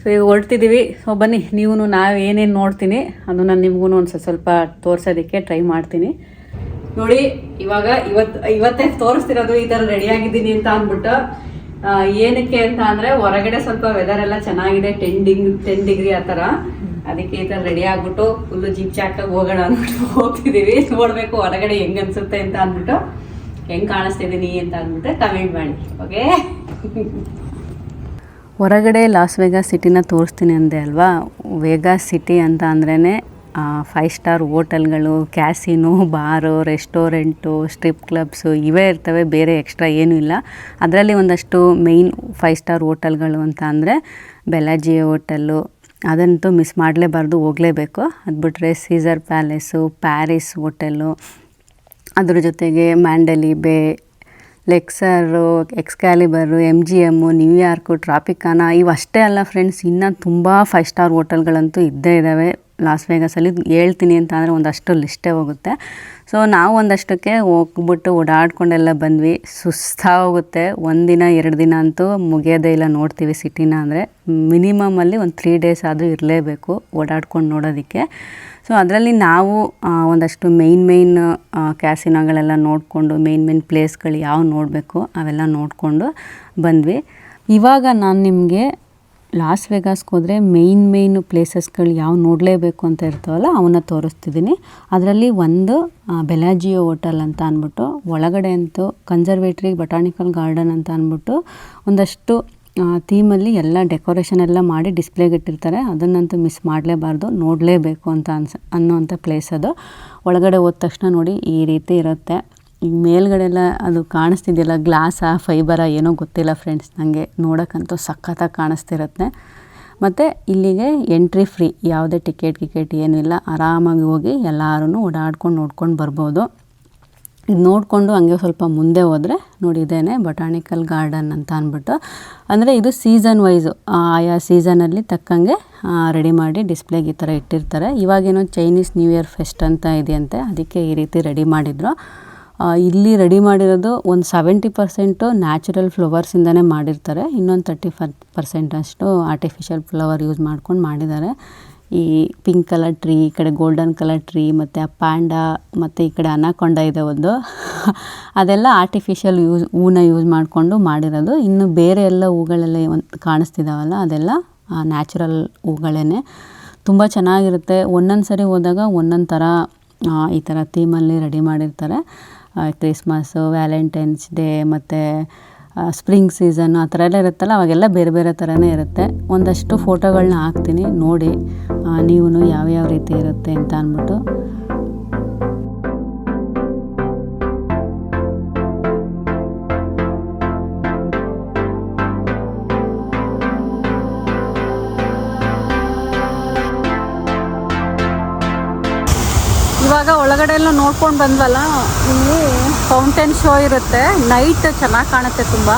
ಸೊ ಈಗ ಹೊರಡ್ತಿದ್ದೀವಿ ಸೊ ಬನ್ನಿ ನೀವು ನಾವು ಏನೇನು ನೋಡ್ತೀನಿ ಅದನ್ನು ನಿಮಗೂ ಒಂದು ಸ್ವಲ್ಪ ತೋರಿಸೋದಕ್ಕೆ ಟ್ರೈ ಮಾಡ್ತೀನಿ. ನೋಡಿ, ಇವಾಗ ಇವತ್ತು ಇವತ್ತೇ ತೋರಿಸ್ತಿರೋದು ಈ ಥರ ರೆಡಿ ಆಗಿದ್ದೀನಿ ಅಂತ ಅಂದ್ಬಿಟ್ಟು. ಏನಕ್ಕೆ ಅಂತ ಅಂದರೆ ಹೊರಗಡೆ ಸ್ವಲ್ಪ ವೆದರ್ ಎಲ್ಲ ಚೆನ್ನಾಗಿದೆ ಟೆನ್ ಡಿಗ್ರಿ ಟೆನ್ ಡಿಗ್ರಿ ಆ ಥರ. ಅದಕ್ಕೆ ಈ ಥರ ರೆಡಿ ಆಗ್ಬಿಟ್ಟು ಫುಲ್ಲು ಜೀಪ್ ಚಾಕಾಗಿ ಹೋಗೋಣ ಅಂದ್ಬಿಟ್ಟು ಹೋಗ್ತಿದ್ದೀವಿ. ನೋಡಬೇಕು ಹೊರಗಡೆ ಹೆಂಗೆ ಅನ್ಸುತ್ತೆ ಅಂತ ಅಂದ್ಬಿಟ್ಟು. ಹೆಂಗೆ ಕಾಣಿಸ್ತಿದ್ದೀನಿ ಅಂತ ಅಂದ್ಬಿಟ್ಟು ಕಮೆಂಟ್ ಮಾಡಿ ಓಕೆ ಹೊರಗಡೆ ಲಾಸ್ ವೇಗಾಸ್ ಸಿಟಿನ ತೋರಿಸ್ತೀನಿ ಅಂದೆ ಅಲ್ವಾ? ವೇಗಾಸ್ ಸಿಟಿ ಅಂತ ಅಂದ್ರೇ ಫೈವ್ ಸ್ಟಾರ್ ಹೋಟೆಲ್ಗಳು casino bar restaurant strip clubs ಇವೇ ಇರ್ತವೆ, ಬೇರೆ ಎಕ್ಸ್ಟ್ರಾ ಏನೂ ಇಲ್ಲ. ಅದರಲ್ಲಿ ಒಂದಷ್ಟು ಮೇಯ್ನ್ ಫೈವ್ ಸ್ಟಾರ್ ಹೋಟೆಲ್ಗಳು ಅಂತ ಅಂದರೆ ಬೆಲಾಜಿ ಹೋಟೆಲ್ಲು ಅದಂತೂ ಮಿಸ್ ಮಾಡಲೇಬಾರ್ದು, ಹೋಗಲೇಬೇಕು. ಅದು ಬಿಟ್ಟರೆ ಸೀಸರ್ ಪ್ಯಾಲೇಸು ಪ್ಯಾರಿಸ್ ಹೋಟೆಲ್ಲು ಅದ್ರ ಜೊತೆಗೆ Mandalay Bay Luxor Excalibur M G M New York Tropicana ಇವಷ್ಟೇ ಅಲ್ಲ ಫ್ರೆಂಡ್ಸ್ ಇನ್ನೂ ತುಂಬ ಫೈವ್ ಸ್ಟಾರ್ ಹೋಟೆಲ್ಗಳಂತೂ ಇದ್ದೇ ಇದ್ದಾವೆ ಲಾಸ್ ವೇಗಸಲ್ಲಿ ಹೇಳ್ತೀನಿ ಅಂತ ಅಂದರೆ ಒಂದಷ್ಟು ಲಿಸ್ಟೇ ಹೋಗುತ್ತೆ. ಸೊ ನಾವು ಒಂದಷ್ಟಕ್ಕೆ ಹೋಗ್ಬಿಟ್ಟು ಓಡಾಡ್ಕೊಂಡೆಲ್ಲ ಬಂದ್ವಿ. ಸುಸ್ತಾಗೋಗುತ್ತೆ ಒಂದಿನ ಎರಡು ದಿನ ಅಂತೂ ಮುಗಿಯೋದೇ ಇಲ್ಲ ನೋಡ್ತೀವಿ ಸಿಟಿನ ಅಂದರೆ. ಮಿನಿಮಮಲ್ಲಿ ಒಂದು ತ್ರೀ ಡೇಸ್ ಆದರೂ ಇರಲೇಬೇಕು ಓಡಾಡ್ಕೊಂಡು ನೋಡೋದಕ್ಕೆ. ಸೊ ಅದರಲ್ಲಿ ನಾವು ಒಂದಷ್ಟು ಮೇಯ್ನ್ ಮೇಯ್ನ್ ಕ್ಯಾಸಿನೋಗಳೆಲ್ಲ ನೋಡಿಕೊಂಡು ಮೇಯ್ನ್ ಮೇಯ್ನ್ ಪ್ಲೇಸ್ಗಳು ಯಾವ ನೋಡಬೇಕು ಅವೆಲ್ಲ ನೋಡಿಕೊಂಡು ಬಂದ್ವಿ. ಇವಾಗ ನಾನು ನಿಮಗೆ ಲಾಸ್ ವೆಗಾಸ್ಗೆ ಹೋದರೆ ಮೇಯ್ನ್ ಮೇಯ್ನ್ ಪ್ಲೇಸಸ್ಗಳು ಯಾವ ನೋಡಲೇಬೇಕು ಅಂತ ಇರ್ತಾವಲ್ಲ ಅವನ್ನ ತೋರಿಸ್ತಿದ್ದೀನಿ ಅದರಲ್ಲಿ ಒಂದು ಬೆಲಾಜಿಯೋ ಹೋಟೆಲ್ ಅಂತ ಅಂದ್ಬಿಟ್ಟು ಒಳಗಡೆ ಅಂತೂ ಕನ್ಸರ್ವೇಟ್ರಿ ಬಟಾನಿಕಲ್ ಗಾರ್ಡನ್ ಅಂತ ಅಂದ್ಬಿಟ್ಟು ಒಂದಷ್ಟು ಥೀಮಲ್ಲಿ ಎಲ್ಲ ಡೆಕೋರೇಷನ್ ಎಲ್ಲ ಮಾಡಿ ಡಿಸ್ಪ್ಲೇಗೆ ಇಟ್ಟಿರ್ತಾರೆ. ಅದನ್ನಂತೂ ಮಿಸ್ ಮಾಡಲೇಬಾರ್ದು, ನೋಡಲೇಬೇಕು ಅಂತ ಅನ್ಸ, ಅನ್ನೋವಂಥ ಪ್ಲೇಸ್ ಅದು. ಒಳಗಡೆ ಹೋದ ತಕ್ಷಣ ನೋಡಿ ಈ ರೀತಿ ಇರುತ್ತೆ. ಈಗ ಮೇಲ್ಗಡೆ ಎಲ್ಲ ಅದು ಕಾಣಿಸ್ತಿದೆಯಲ್ಲ, ಗ್ಲಾಸಾ, ಫೈಬರಾ ಏನೋ ಗೊತ್ತಿಲ್ಲ ಫ್ರೆಂಡ್ಸ್ ನನಗೆ ನೋಡೋಕ್ಕಂತೂ ಸಖತ್ತಾಗಿ ಕಾಣಿಸ್ತಿರುತ್ತೆ. ಮತ್ತು ಇಲ್ಲಿಗೆ ಎಂಟ್ರಿ ಫ್ರೀ, ಯಾವುದೇ ಟಿಕೆಟ್ ಗಿಕೆಟ್ ಏನಿಲ್ಲ ಆರಾಮಾಗಿ ಹೋಗಿ ಎಲ್ಲರೂ ಓಡಾಡ್ಕೊಂಡು ನೋಡ್ಕೊಂಡು ಬರ್ಬೋದು. ಇದು ನೋಡಿಕೊಂಡು ಹಂಗೆ ಸ್ವಲ್ಪ ಮುಂದೆ ಹೋದರೆ, ನೋಡಿ ಇದೇನೆ ಬಟಾನಿಕಲ್ ಗಾರ್ಡನ್ ಅಂತ ಅಂದ್ಬಿಟ್ಟು. ಅಂದರೆ ಇದು ಸೀಸನ್ ವೈಸು ಆಯಾ ಸೀಸನಲ್ಲಿ ತಕ್ಕಂಗೆ ರೆಡಿ ಮಾಡಿ ಡಿಸ್ಪ್ಲೇಗೆ ಈ ಥರ ಇಟ್ಟಿರ್ತಾರೆ. ಇವಾಗೇನೋ ಚೈನೀಸ್ ನ್ಯೂ ಇಯರ್ ಫೆಸ್ಟ್ ಅಂತ ಇದೆಯಂತೆ, ಅದಕ್ಕೆ ಈ ರೀತಿ ರೆಡಿ ಮಾಡಿದರು. ಇಲ್ಲಿ ರೆಡಿ ಮಾಡಿರೋದು ಒಂದು ಸೆವೆಂಟಿ ಪರ್ಸೆಂಟು ನ್ಯಾಚುರಲ್ ಫ್ಲವರ್ಸಿಂದನೇ ಮಾಡಿರ್ತಾರೆ. ಇನ್ನೊಂದು ತರ್ಟಿ ಫರ್ ಪರ್ಸೆಂಟ್ ಅಷ್ಟು ಆರ್ಟಿಫಿಷಿಯಲ್ ಫ್ಲವರ್ ಯೂಸ್ ಮಾಡ್ಕೊಂಡು ಮಾಡಿದ್ದಾರೆ. ಈ ಪಿಂಕ್ ಕಲರ್ ಟ್ರೀ ಈ ಕಡೆ ಗೋಲ್ಡನ್ ಕಲರ್ ಟ್ರೀ ಮತ್ತು ಆ ಪ್ಯಾಂಡಾ ಮತ್ತು ಈ ಕಡೆ ಅನಾಕೊಂಡ ಇದೆ ಒಂದು. ಅದೆಲ್ಲ ಆರ್ಟಿಫಿಷಿಯಲ್ ಯೂಸ್ ಹೂನ ಯೂಸ್ ಮಾಡಿಕೊಂಡು ಮಾಡಿರೋದು. ಇನ್ನು ಬೇರೆ ಎಲ್ಲ ಹೂಗಳೆಲ್ಲ ಒಂದು ಕಾಣಿಸ್ತಿದ್ದಾವಲ್ಲ ಅದೆಲ್ಲ ನ್ಯಾಚುರಲ್ ಹೂಗಳೇ ತುಂಬ ಚೆನ್ನಾಗಿರುತ್ತೆ. ಒಂದೊಂದು ಸರಿ ಹೋದಾಗ ಒಂದೊಂದು ಥರ ಈ ಥರ ಥೀಮಲ್ಲಿ ರೆಡಿ ಮಾಡಿರ್ತಾರೆ. ಕ್ರಿಸ್ಮಸ್ಸು ವ್ಯಾಲೆಂಟೈನ್ಸ್ ಡೇ ಮತ್ತು ಸ್ಪ್ರಿಂಗ್ ಸೀಸನ್ನು ಆ ಥರ ಎಲ್ಲ ಇರುತ್ತಲ್ಲ, ಅವಾಗೆಲ್ಲ ಬೇರೆ ಬೇರೆ ಥರನೇ ಇರುತ್ತೆ. ಒಂದಷ್ಟು ಫೋಟೋಗಳನ್ನ ಹಾಕ್ತೀನಿ, ನೋಡಿ ನೀವು ಯಾವ್ಯಾವ ರೀತಿ ಇರುತ್ತೆ ಅಂತ ಅಂದ್ಬಿಟ್ಟು ಇವಾಗ ಒಳಗಡೆ ಎಲ್ಲ ನೋಡ್ಕೊಂಡು ಬಂದ್ವಲ್ಲ, ಇಲ್ಲಿ ಫೌಂಟೇನ್ ಶೋ ಇರುತ್ತೆ. ನೈಟ್ ಚೆನ್ನಾಗಿ ಕಾಣುತ್ತೆ ತುಂಬ.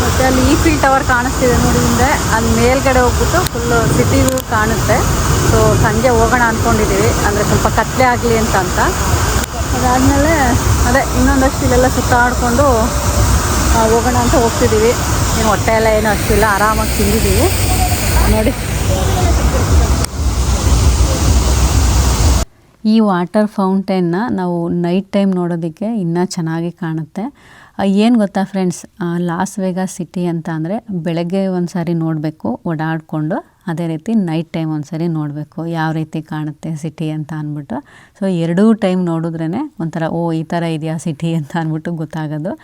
ಮತ್ತು ಅಲ್ಲಿ ಫಿಲ್ ಟವರ್ ಕಾಣಿಸ್ತಿದೆ ನೋಡಿ ಹಿಂದೆ. ಅಲ್ಲಿ ಮೇಲ್ಗಡೆ ಹೋಗ್ಬಿಟ್ಟು ಫುಲ್ಲು ಸಿಟಿ ಕಾಣುತ್ತೆ. ಸೊ ಸಂಜೆ ಹೋಗೋಣ ಅಂದ್ಕೊಂಡಿದ್ದೀವಿ ಅಂದರೆ ಸ್ವಲ್ಪ ಕತ್ಲೆ ಆಗಲಿ ಅಂತ ಅಂತ. ಅದಾದಮೇಲೆ ಅದೇ ಇನ್ನೊಂದಷ್ಟು ಇಲ್ಲೆಲ್ಲ ಸುತ್ತಾಡಿಕೊಂಡು ಹೋಗೋಣ ಅಂತ ಹೋಗ್ತಿದ್ದೀವಿ ಏನು ಹೊಟ್ಟೆ ಎಲ್ಲ ಏನೂ ಅಷ್ಟಿಲ್ಲ, ಆರಾಮಾಗಿ ತಿಂದಿದ್ದೀವಿ ನೋಡಿ. ಈ ವಾಟರ್ ಫೌಂಟೇನ್ನ ನಾವು ನೈಟ್ ಟೈಮ್ ನೋಡೋದಕ್ಕೆ ಇನ್ನೂ ಚೆನ್ನಾಗಿ ಕಾಣುತ್ತೆ. ಏನು ಗೊತ್ತಾ ಫ್ರೆಂಡ್ಸ್ ಲಾಸ್ ವೇಗಾಸ್ ಸಿಟಿ ಅಂತ ಅಂದರೆ ಬೆಳಗ್ಗೆ ಒಂದು ಸಾರಿ ನೋಡಬೇಕು, ಓಡಾಡಿಕೊಂಡು ಅದೇ ರೀತಿ ನೈಟ್ ಟೈಮ್ ಒಂದು ಸಾರಿ ನೋಡಬೇಕು, ಯಾವ ರೀತಿ ಕಾಣುತ್ತೆ ಸಿಟಿ ಅಂತ ಅಂದ್ಬಿಟ್ಟು. ಸೊ ಎರಡೂ ಟೈಮ್ ನೋಡಿದ್ರೇ ಒಂಥರ, ಓ, ಈ ಥರ ಇದೆಯಾ ಸಿಟಿ ಅಂತ ಅಂದ್ಬಿಟ್ಟು ಗೊತ್ತಾಗೋದು.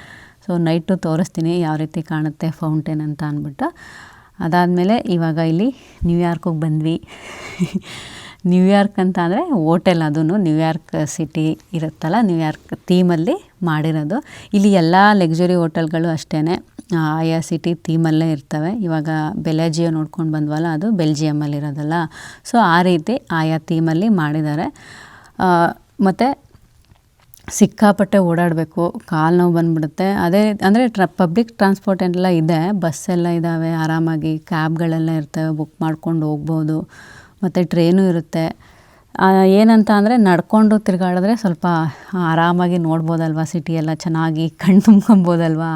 ಸೊ ನೈಟು ತೋರಿಸ್ತೀನಿ ಯಾವ ರೀತಿ ಕಾಣುತ್ತೆ ಫೌಂಟೇನ್ ಅಂತ ಅಂದ್ಬಿಟ್ಟು. ಅದಾದಮೇಲೆ ಇವಾಗ ಇಲ್ಲಿ ನ್ಯೂಯಾರ್ಕಿಗೆ ಬಂದ್ವಿ. ನ್ಯೂಯಾರ್ಕ್ ಅಂತ ಅಂದರೆ ಹೋಟೆಲ್ ಅದೂ ನ್ಯೂಯಾರ್ಕ್ ಸಿಟಿ ಇರುತ್ತಲ್ಲ ನ್ಯೂಯಾರ್ಕ್ ಥೀಮಲ್ಲಿ ಮಾಡಿರೋದು. ಇಲ್ಲಿ ಎಲ್ಲ ಲೆಕ್ಸುರಿ ಹೋಟೆಲ್ಗಳು ಅಷ್ಟೇ ಆಯಾ ಸಿಟಿ ಥೀಮಲ್ಲೇ ಇರ್ತವೆ. ಇವಾಗ ಬೆಲೆಜಿಯೋ ನೋಡ್ಕೊಂಡು ಬಂದ್ವಲ್ಲ, ಅದು ಬೆಲ್ಜಿಯಮಲ್ಲಿ ಇರೋದಲ್ಲ. ಸೊ ಆ ರೀತಿ ಆಯಾ ಥೀಮಲ್ಲಿ ಮಾಡಿದ್ದಾರೆ. ಮತ್ತು ಸಿಕ್ಕಾಪಟ್ಟೆ ಓಡಾಡಬೇಕು. ಕಾಲು ನೋವು ಬಂದುಬಿಡುತ್ತೆ. ಅದೇ ಅಂದರೆ ಟ್ರ ಪಬ್ಲಿಕ್ ಟ್ರಾನ್ಸ್ಪೋರ್ಟ್ ಎಲ್ಲ ಇದೆ. ಬಸ್ ಎಲ್ಲ ಇದ್ದಾವೆ ಆರಾಮಾಗಿ ಕ್ಯಾಬ್ಗಳೆಲ್ಲ ಇರ್ತವೆ. ಬುಕ್ ಮಾಡ್ಕೊಂಡು ಹೋಗ್ಬೋದು. ಮತ್ತು ಟ್ರೈನು ಇರುತ್ತೆ. ಏನಂತ ಅಂದರೆ ನಡ್ಕೊಂಡು ತಿರುಗಾಡಿದ್ರೆ ಸ್ವಲ್ಪ ಆರಾಮಾಗಿ ನೋಡ್ಬೋದಲ್ವ ಸಿಟಿ ಎಲ್ಲ, ಚೆನ್ನಾಗಿ ಕಣ್ಣು ತುಂಬ್ಕೊಬೋದಲ್ವಾ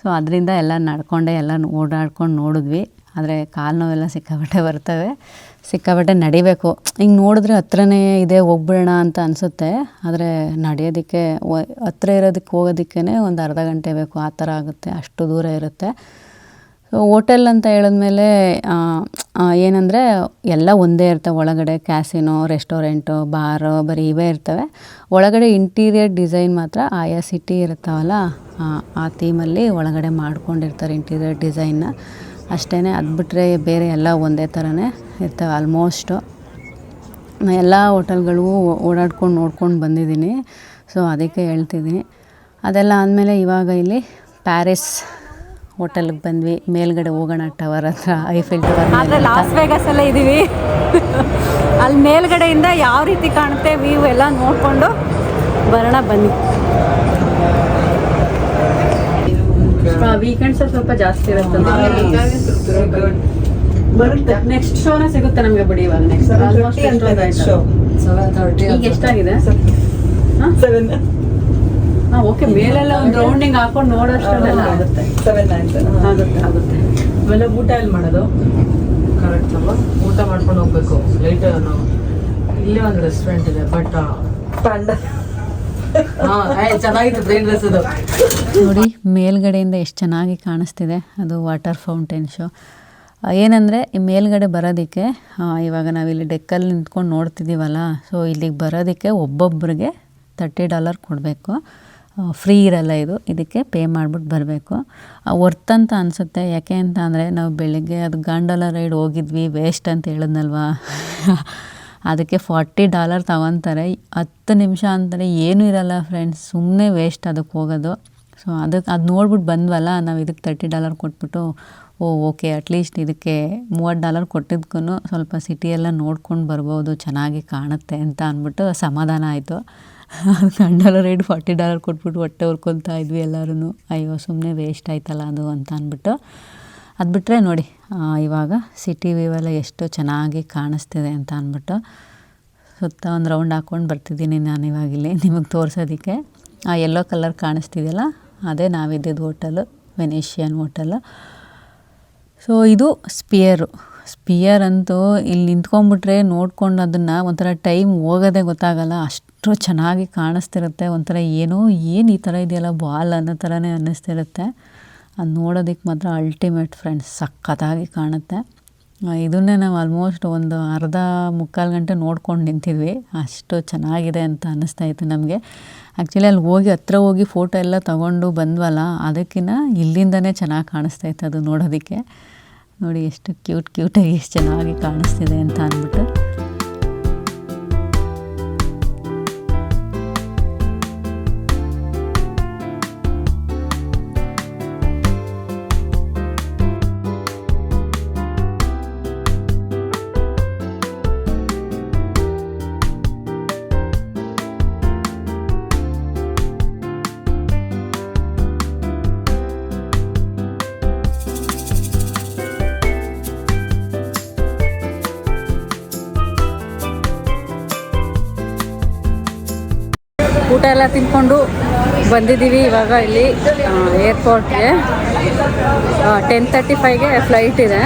ಸೊ ಅದರಿಂದ ಎಲ್ಲ ನಡ್ಕೊಂಡೇ, ಎಲ್ಲ ಓಡಾಡ್ಕೊಂಡು ನೋಡಿದ್ವಿ. ಆದರೆ ಕಾಲು ನೋವೆಲ್ಲ ಸಿಕ್ಕಾಪಟ್ಟೆ ಬರ್ತವೆ. ಸಿಕ್ಕಾಪಟ್ಟೆ ನಡಿಬೇಕು. ಹಿಂಗೆ ನೋಡಿದ್ರೆ ಹತ್ರನೇ ಇದೆ, ಹೋಗ್ಬಿಡೋಣ ಅಂತ ಅನಿಸುತ್ತೆ. ಆದರೆ ನಡೆಯೋದಕ್ಕೆ ಹತ್ರ ಇರೋದಕ್ಕೆ ಹೋಗೋದಕ್ಕೇ ಒಂದು ಅರ್ಧ ಗಂಟೆ ಬೇಕು. ಆ ಥರ ಆಗುತ್ತೆ. ಅಷ್ಟು ದೂರ ಇರುತ್ತೆ. ಹೋಟೆಲ್ ಅಂತ ಹೇಳಿದ್ಮೇಲೆ ಏನಂದರೆ ಎಲ್ಲ ಒಂದೇ ಇರ್ತವೆ ಒಳಗಡೆ ಕ್ಯಾಸಿನೋ ರೆಸ್ಟೋರೆಂಟು ಬಾರು ಬರೀ ಇವೇ ಇರ್ತವೆ. ಒಳಗಡೆ ಇಂಟೀರಿಯರ್ ಡಿಸೈನ್ ಮಾತ್ರ ಆಯಾ ಸಿಟಿ ಇರ್ತಾವಲ್ಲ ಆ ಥೀಮಲ್ಲಿ ಒಳಗಡೆ ಮಾಡ್ಕೊಂಡಿರ್ತಾರೆ ಇಂಟೀರಿಯರ್ ಡಿಸೈನ್ನ ಅಷ್ಟೇ ಅದು ಬಿಟ್ಟರೆ ಬೇರೆ ಎಲ್ಲ ಒಂದೇ ಥರನೇ ಇರ್ತವೆ ಆಲ್ಮೋಸ್ಟು ಎಲ್ಲ ಹೋಟೆಲ್ಗಳಿಗೂ ಓಡಾಡ್ಕೊಂಡು ನೋಡ್ಕೊಂಡು ಬಂದಿದ್ದೀನಿ. ಸೊ ಅದಕ್ಕೆ ಹೇಳ್ತಿದ್ದೀನಿ. ಅದೆಲ್ಲ ಆದಮೇಲೆ ಇವಾಗ ಇಲ್ಲಿ ಪ್ಯಾರಿಸ್ ಹೋಟೆಲ್ಗೆ ಬಂದ್ವಿ. ಮೇಲ್ಗಡೆ ಹೋಗೋಣ ಟವರ್ ಹತ್ರ ಐಫೆಲ್ ಟವರ್ ಆದರೆ ಲಾಸ್ ವೇಗಸ್ ಎಲ್ಲ ಇದ್ದೀವಿ ಅಲ್ಲಿ ಮೇಲ್ಗಡೆಯಿಂದ ಯಾವ ರೀತಿ ಕಾಣುತ್ತೆ ವ್ಯೂ ಎಲ್ಲ ನೋಡಿಕೊಂಡು ಬರೋಣ ಬನ್ನಿ. ವೀಕೆಂಡ್ಸ್ ಸ್ವಲ್ಪ ಜಾಸ್ತಿ ಇರುತ್ತೆ ಬರುತ್ತೆ. ನೆಕ್ಸ್ಟ್ ಶೋನೇ ಸಿಗುತ್ತೆ ನಮಗೆ ಬಿಡಿ ಇವಾಗ ನೆಕ್ಸ್ಟ್ ಈಗ ಎಷ್ಟಾಗಿದೆ? ಸೆವೆನ್ ಹಾಂ? ಓಕೆ ಮೇಲೆಲ್ಲ ಒಂದು ರೌಂಡಿಂಗ್ ಹಾಕೊಂಡು ನೋಡೋಷ್ಟೆಲ್ಲ ಆಗುತ್ತೆ. ಸೆವೆನ್ ಆಗುತ್ತೆ ಆಗುತ್ತೆ. ಆಮೇಲೆ ಊಟ ಎಲ್ಲಿ ಮಾಡೋದು? ಕರೆಕ್ಟ್ ಅಲ್ವಾ ಊಟ ಮಾಡ್ಕೊಂಡು ಹೋಗ್ಬೇಕು. ಲೈಟ್ ನಾವು ಇಲ್ಲೇ ಒಂದು ರೆಸ್ಟೋರೆಂಟ್ ಇದೆ ಬಟ್ ಪಾಂಡ. ನೋಡಿ ಮೇಲ್ಗಡೆಯಿಂದ ಎಷ್ಟು ಚೆನ್ನಾಗಿ ಕಾಣಿಸ್ತಿದೆ ಅದು ವಾಟರ್ ಫೌಂಟೇನ್ ಶೋ ಏನಂದರೆ ಈ ಮೇಲ್ಗಡೆ ಬರೋದಕ್ಕೆ ಇವಾಗ ನಾವಿಲ್ಲಿ ಡೆಕ್ಕಲ್ಲಿ ನಿಂತ್ಕೊಂಡು ನೋಡ್ತಿದ್ದೀವಲ್ಲ ಸೊ ಇಲ್ಲಿಗೆ ಬರೋದಕ್ಕೆ ಒಬ್ಬೊಬ್ಬರಿಗೆ ತರ್ಟಿ ಡಾಲರ್ ಕೊಡಬೇಕು. ಫ್ರೀ ಇರಲ್ಲ ಇದು. ಇದಕ್ಕೆ ಪೇ ಮಾಡಿಬಿಟ್ಟು ಬರಬೇಕು. ವರ್ತ್ ಅಂತ ಅನಿಸುತ್ತೆ. ಯಾಕೆ ಅಂತ ಅಂದರೆ ನಾವು ಬೆಳಿಗ್ಗೆ ಅದು ಗಾಂಡೋಲ ರೈಡ್ ಹೋಗಿದ್ವಿ ವೇಸ್ಟ್ ಅಂತ ಹೇಳಿದ್ನಲ್ವಾ? ಅದಕ್ಕೆ ಫಾರ್ಟಿ ಡಾಲರ್ ತಗೊತಾರೆ. ಹತ್ತು ನಿಮಿಷ ಅಂತಾರೆ ಏನೂ ಇರಲ್ಲ ಫ್ರೆಂಡ್ಸ್ ಸುಮ್ಮನೆ ವೇಸ್ಟ್ ಅದಕ್ಕೆ ಹೋಗೋದು. ಸೊ ಅದಕ್ಕೆ ಅದು ನೋಡ್ಬಿಟ್ಟು ಬಂದ್ವಲ್ಲ, ನಾವು ಇದಕ್ಕೆ ತರ್ಟಿ ಡಾಲರ್ ಕೊಟ್ಬಿಟ್ಟು, ಓ ಓಕೆ ಅಟ್ಲೀಸ್ಟ್ ಇದಕ್ಕೆ ಮೂವತ್ತು ಡಾಲರ್ ಕೊಟ್ಟಿದ್ಕೂ ಸ್ವಲ್ಪ ಸಿಟಿಯೆಲ್ಲ ನೋಡ್ಕೊಂಡು ಬರ್ಬೋದು, ಚೆನ್ನಾಗಿ ಕಾಣುತ್ತೆ ಅಂತ ಅಂದ್ಬಿಟ್ಟು ಸಮಾಧಾನ ಆಯಿತು. ಗಂಡಲ ರೇಟ್ ಫಾರ್ಟಿ ಡಾಲರ್ ಕೊಟ್ಬಿಟ್ಟು ಹೊಟ್ಟೆ ಹುರ್ಕೊತಾ ಇದ್ವಿ ಎಲ್ಲರೂ ಅಯ್ಯೋ ಸುಮ್ಮನೆ ವೇಸ್ಟ್ ಆಯ್ತಲ್ಲ ಅದು ಅಂತ ಅಂದ್ಬಿಟ್ಟು. ಅದು ಬಿಟ್ಟರೆ ನೋಡಿ ಇವಾಗ ಸಿಟಿ ವ್ಯೂ ಎಲ್ಲ ಎಷ್ಟು ಚೆನ್ನಾಗಿ ಕಾಣಿಸ್ತಿದೆ ಅಂತ ಅಂದ್ಬಿಟ್ಟು ಸುತ್ತ ಒಂದು ರೌಂಡ್ ಹಾಕ್ಕೊಂಡು ಬರ್ತಿದ್ದೀನಿ ನಾನು ಇವಾಗ ಇಲ್ಲಿ ನಿಮಗೆ ತೋರಿಸೋದಕ್ಕೆ. ಆ ಯೆಲ್ಲೋ ಕಲರ್ ಕಾಣಿಸ್ತಿದೆಯಲ್ಲ, ಅದೇ ನಾವಿದ್ದಿದ್ದು ಹೋಟೆಲು ವೆನೇಷಿಯನ್ ಹೋಟೆಲು ಸೊ ಇದು ಸ್ಪಿಯರು ಸ್ಪಿಯರ್ ಅಂತೂ ಇಲ್ಲಿ ನಿಂತ್ಕೊಂಡ್ಬಿಟ್ರೆ ನೋಡ್ಕೊಂಡು ಅದನ್ನು ಒಂಥರ ಟೈಮ್ ಹೋಗೋದೇ ಗೊತ್ತಾಗಲ್ಲ, ಅಷ್ಟು ಚೆನ್ನಾಗಿ ಕಾಣಿಸ್ತಿರುತ್ತೆ. ಒಂಥರ ಏನೋ, ಏನು ಈ ಥರ ಇದೆಯಲ್ಲ ಬಾಲ್ ಅನ್ನೋ ಥರನೇ ಅನ್ನಿಸ್ತಿರುತ್ತೆ. ಅದು ನೋಡೋದಕ್ಕೆ ಮಾತ್ರ ಅಲ್ಟಿಮೇಟ್ ಫ್ರೆಂಡ್ಸ್ ಸಖತ್ತಾಗಿ ಕಾಣುತ್ತೆ. ಇದನ್ನೇ ನಾವು ಆಲ್ಮೋಸ್ಟ್ ಒಂದು ಅರ್ಧ ಮುಕ್ಕಾಲು ಗಂಟೆ ನೋಡ್ಕೊಂಡು ನಿಂತಿದ್ವಿ. ಅಷ್ಟು ಚೆನ್ನಾಗಿದೆ ಅಂತ ಅನ್ನಿಸ್ತಾ ಇತ್ತು ನಮಗೆ. ಆ್ಯಕ್ಚುಲಿ ಅಲ್ಲಿ ಹೋಗಿ, ಹತ್ರ ಹೋಗಿ ಫೋಟೋ ಎಲ್ಲ ತಗೊಂಡು ಬಂದ್ವಲ್ಲ ಅದಕ್ಕಿಂತ ಇಲ್ಲಿಂದನೇ ಚೆನ್ನಾಗಿ ಕಾಣಿಸ್ತಾ ಇತ್ತು ಅದು ನೋಡೋದಕ್ಕೆ. ನೋಡಿ, ಎಷ್ಟು ಕ್ಯೂಟ್ ಕ್ಯೂಟಾಗಿ ಎಷ್ಟು ಚೆನ್ನಾಗಿ ಕಾಣಿಸ್ತಿದೆ ಅಂತ ಅಂದ್ಬಿಟ್ಟು ತಿನ್ಕೊಂಡು ಬಂದಿದ್ದೀವಿ ಇವಾಗ ಇಲ್ಲಿ ಏರ್ಪೋರ್ಟ್ಗೆ ಟೆನ್ ತರ್ಟಿ ಫೈವ್ಗೆ ಫ್ಲೈಟ್ ಇದೆ.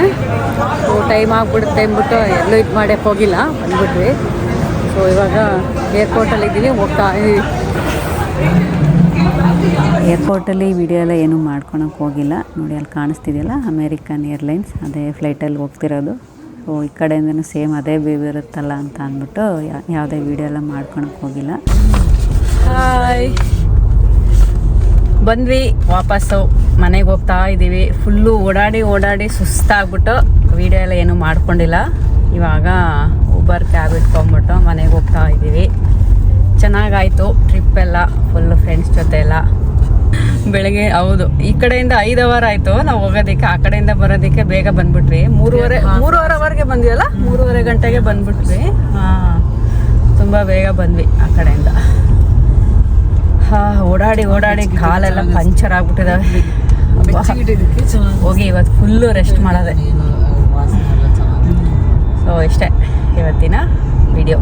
ಸೊ ಟೈಮ್ ಆಗಿಬಿಡುತ್ತೆ ಅಂದ್ಬಿಟ್ಟು ಎಲ್ಲೂ ಇದು ಮಾಡಕ್ಕೆ ಹೋಗಿಲ್ಲ, ಬಂದ್ಬಿಟ್ವಿ. ಸೊ ಇವಾಗ ಏರ್ಪೋರ್ಟಲ್ಲಿ ಇದ್ದೀವಿ, ಹೋಗ್ತಾ ಏರ್ಪೋರ್ಟಲ್ಲಿ ವಿಡಿಯೋ ಎಲ್ಲ ಏನೂ ಮಾಡ್ಕೊಳಕ್ಕೆ ಹೋಗಿಲ್ಲ. ನೋಡಿ, ಅಲ್ಲಿ ಕಾಣಿಸ್ತಿದೆಯಲ್ಲ ಅಮೇರಿಕನ್ ಏರ್ಲೈನ್ಸ್ ಅದೇ ಫ್ಲೈಟಲ್ಲಿ ಹೋಗ್ತಿರೋದು. ಸೊ ಈ ಕಡೆಯಿಂದನೂ ಸೇಮ್ ಅದೇ ಬೇಬಿ ಇರುತ್ತಲ್ಲ ಅಂತ ಅಂದ್ಬಿಟ್ಟು ಯಾವುದೇ ವಿಡಿಯೋ ಎಲ್ಲ ಮಾಡ್ಕೊಳಕ್ಕೆ ಹೋಗಿಲ್ಲ. ಹಾಯ್ ಬಂದ್ವಿ ವಾಪಸ್ಸು ಮನೆಗೆ ಹೋಗ್ತಾ ಇದ್ದೀವಿ. ಫುಲ್ಲು ಓಡಾಡಿ ಓಡಾಡಿ ಸುಸ್ತಾಗ್ಬಿಟ್ಟು ವಿಡಿಯೋ ಎಲ್ಲ ಏನೂ ಮಾಡ್ಕೊಂಡಿಲ್ಲ. ಇವಾಗ ಊಬರ್ ಕ್ಯಾಬ್ ಇಟ್ಕೊಂಬಿಟ್ಟು ಮನೆಗೆ ಹೋಗ್ತಾ ಇದ್ದೀವಿ. ಚೆನ್ನಾಗಾಯಿತು ಟ್ರಿಪ್ ಎಲ್ಲ ಫುಲ್ಲು ಫ್ರೆಂಡ್ಸ್ ಜೊತೆ ಎಲ್ಲ. ಬೆಳಗ್ಗೆ ಹೌದು ಈ ಕಡೆಯಿಂದ ಐದು ಅವರ್ ಆಯಿತು ನಾವು ಹೋಗೋದಕ್ಕೆ. ಆ ಕಡೆಯಿಂದ ಬರೋದಕ್ಕೆ ಬೇಗ ಬಂದ್ಬಿಟ್ವಿ. ಮೂರುವರೆ ಮೂರುವರೆ ಅವರ್ಗೆ ಬಂದ್ವಲ್ಲ ಮೂರುವರೆ ಗಂಟೆಗೆ ಬಂದ್ಬಿಟ್ವಿ. ಹಾಂ ತುಂಬ ಬೇಗ ಬಂದ್ವಿ ಆ ಕಡೆಯಿಂದ. ಹಾ ಓಡಾಡಿ ಓಡಾಡಿ ಕಾಲೆಲ್ಲ ಪಂಚರ್ ಆಗ್ಬಿಟ್ಟಿದಾವೆ. ಹೋಗಿ ಇವತ್ತು ಫುಲ್ಲು ರೆಸ್ಟ್ ಮಾಡೋದೆ. ಸೊ ಇಷ್ಟೇ ಇವತ್ತಿನ ವಿಡಿಯೋ